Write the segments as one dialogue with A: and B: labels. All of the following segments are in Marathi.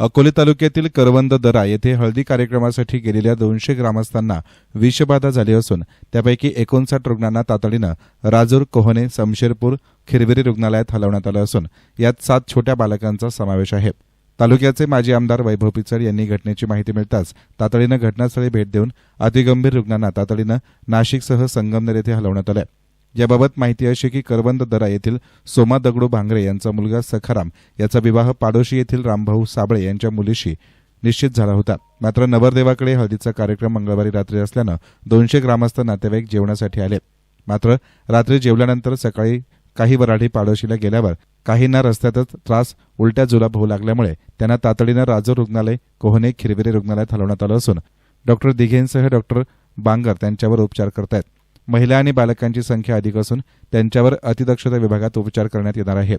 A: अकोले तालुक्यातील करवंद दरा येथे हळदी कार्यक्रमासाठी गेलेल्या दोनशे ग्रामस्थांना विषबाधा झाली असून त्यापैकी एकोणसाठ रुग्णांना तातडीनं राजूर कोहने समशेरपूर खिरविरी रुग्णालयात हलवण्यात आलं असून यात सात छोट्या बालकांचा समावेश आहे. तालुक्याचे माजी आमदार वैभव पिचड यांनी घटनेची माहिती मिळताच तातडीनं घटनास्थळी भेट देऊन अतिगंभीर रुग्णांना तातडीनं नाशिकसह संगमनेर येथे हलवण्यात आलं याबाबत माहिती अशी की करवंद दरा येथील सोमा दगडू भांगरे यांचा मुलगा सखाराम याचा विवाह पाडोशी येथील रामभाऊ साबळे यांच्या मुलीशी निश्चित झाला होता. मात्र नवरदेवाकडे हळदीचा कार्यक्रम मंगळवारी रात्री असल्यानं दोनशे ग्रामस्थ नातेवाईक जेवणासाठी आले. मात्र रात्री जेवल्यानंतर सकाळी काही वराठी पाडोशीला गेल्यावर काहींना रस्त्यातच त्रास उलट्या जुलाब होऊ लागल्यामुळे त्यांना तातडीनं राजूर रुग्णालय कोहने खिरविरे रुग्णालयात हलवण्यात आलं असून डॉक्टर दिघेंसह डॉक्टर बांगर त्यांच्यावर उपचार करतायत. महिला आणि बालकांची संख्या अधिक असून त्यांच्यावर अतिदक्षता विभागात उपचार करण्यात येणार आहे.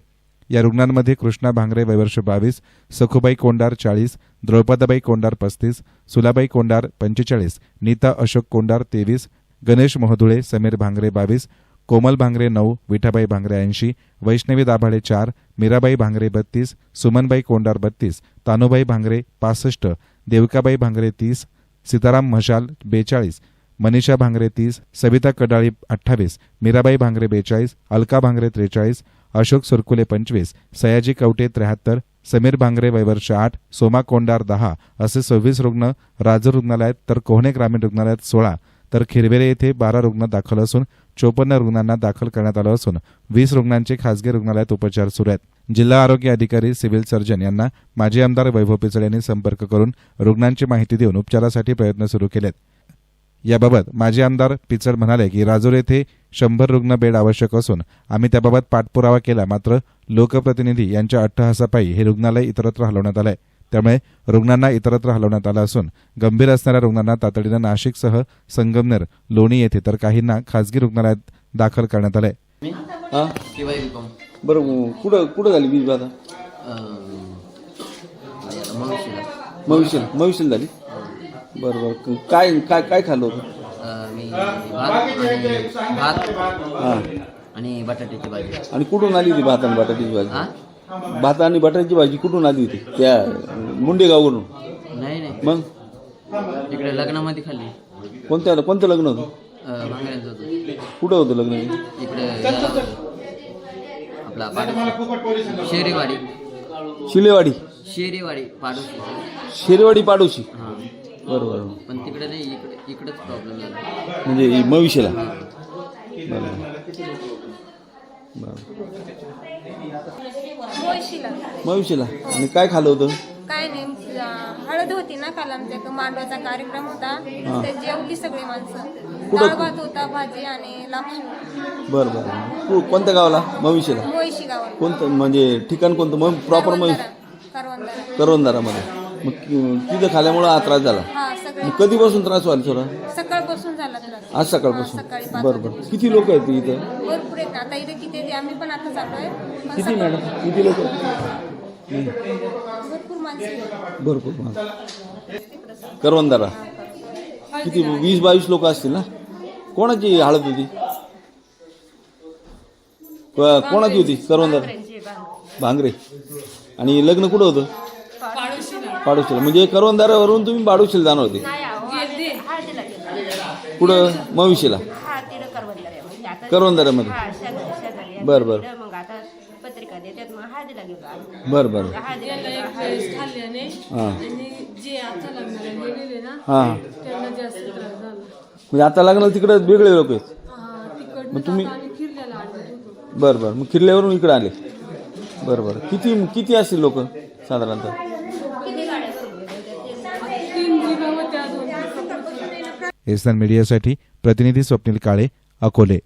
A: या रुग्णांमध्ये कृष्णा भांगरे वयवर्ष बावीस सखुबाई कोंडार चाळीस द्रौपदाबाई कोंडार पस्तीस सुलाबाई कोंडार पंचेचाळीस नीता अशोक कोंडार तेवीस गणेश मोहधुळे समीर भांगरे बावीस कोमल भांगरे नऊ विठाबाई भांगरे ऐंशी वैष्णवी दाभाडे चार मीराबाई भांगरे बत्तीस सुमनबाई कोंडार बत्तीस तानुबाई भांगरे पासष्ट देवकाबाई भांगरे तीस सीताराम म्हशाल बेचाळीस मनीषा भांगरे तीस सविता कडाळी अठ्ठावीस मीराबाई भांगरे बेचाळीस अलका भांगरे त्रेचाळीस अशोक सुरकुले पंचवीस सयाजी कवटे त्र्याहत्तर समीर भांगरे वयवर्ष आठ सोमा कोंडार दहा असे सव्वीस रुग्ण राजूर रुग्णालयात तर कोहणे ग्रामीण रुग्णालयात सोळा तर खिरवेरे येथे बारा रुग्ण दाखल असून चोपन्न रुग्णांना दाखल करण्यात आलं असून वीस रुग्णांचे खासगी रुग्णालयात उपचार सुरू आहेत. जिल्हा आरोग्य अधिकारी सिव्हिल सर्जन यांना माजी आमदार वैभव पिचड यांनी संपर्क करून रुग्णांची माहिती देऊन उपचारासाठी प्रयत्न सुरू केलेत. याबाबत माजी आमदार पिचड म्हणाले की राजूर येथे शंभर रुग्ण बेड आवश्यक असून आम्ही त्याबाबत पाठपुरावा केला मात्र लोकप्रतिनिधी यांच्या अट्टहासापायी हे रुग्णालय इतरत्र हलवण्यात आलंय. त्यामुळे रुग्णांना इतरत्र हलवण्यात आलं असून गंभीर असणाऱ्या रुग्णांना तातडीनं नाशिकसह संगमनेर लोणी येथे तर काहींना खासगी रुग्णालयात दाखल करण्यात आलंय.
B: बरं कुठं कुठं झाली वीज बाधा मविशील. मविशील झाली? बरं बरं काय काय काय खाल्लं होतं?
C: मी भात आणि भात
B: हां.
C: आणि बटाट्याची भाजी.
B: आणि कुठून आली होती भात आणि बटाट्याची
C: हा?
B: भाजी भात आणि बटाट्याची भाजी कुठून आली होती त्या मुंडे गाववरून
C: नाही नाही.
B: मग?
C: इकडे लग्नामध्ये खाल्ली.
B: कोणत्या कोणतं लग्न होतं?
C: अं, भांगड्यांचं होतं.
B: कुठं होतं लग्न?
C: इकडे. आपला पाडोशी शेरीवाडी.
B: शिलेवाडी.
C: शेरीवाडी पाडोशी.
B: शेरेवाडी पाडोशी.
C: हां.
B: बरं बरं
C: पण तिकडे नाही इकडे इकडेच प्रॉब्लेम झाला.
B: म्हणजे मविशीला बरं बरं
D: मुळशीला
B: मविशीला. आणि काय खाल्लं होतं?
D: काय नाही अं, हळद होती ना काल आमच्या इथं मांडवाचा कार्यक्रम होता. ते जेवली सगळी माणसं. डाळ भात होता भाजी आणि लापशी.
B: बरं बरं. कु- कोणत्या गावाला? मविशीला
D: मुळशी गावाला.
B: कोणतं म्हणजे ठिकाण कोणतं? मग प्रॉपर मग
D: करवंदारा.
B: करवंदारामध्ये. मग कि- तिथं खाल्यामुळं हा त्रास झाला.
D: हा सगळे
B: कधीपासून त्रास व्हायला थोडा?
D: सकाळपासून झाला त्रास.
B: आज सकाळपासून?
D: हा, सकाळी पाच
B: बरं बरं. किती लोक आहेत इथं?
D: भरपूर आहेत. आता इथे किती आम्ही पण आता पण
B: किती मॅडम? किती लोक
D: भरपूर माणसं आहेत.
B: भरपूर माणसं. करवंदारा. किती? वीस बावीस लोक असतील ना? कोणाची हळद होती? क- कोणाची होती? करवंदारा? भांगरे. आणि लग्न कुठं होतं? पाडोशीला. म्हणजे करवंदारावरून तुम्ही पाडोशीला जाणार होते कुठं? मविशीला?
E: हा तिथं आता
B: करवंदारामध्ये
E: हा शेजारी शेजारी आहे.
B: बरं, बरं.
E: तिथं मग आता पत्रिका देतात मग हळदीला गेलो आम्ही.
B: बरं बरं.
E: हळदीला गेलो,
F: एक
E: हळद-
F: वेळेस खाल्ल्याने
B: हां.
F: आणि जे आता लग्नाला गेलेले ना
B: हां.
F: त्यांना जास्त त्रास झाला.
B: म्हणजे आता लग्नाला तिकडे वेगळे लोक आहेत.
F: हा तिकडनं
B: मग तुम्ही-
F: आता आम्ही फिरल्याला आलो होतो
B: बरं बरं. मग किल्ल्यावरून इकडे आले. बरं बरं. किती किती असतील लोक साधारणतः?
A: एसन मीडियासाठी प्रतिनिधी स्वप्नील काळे अकोले.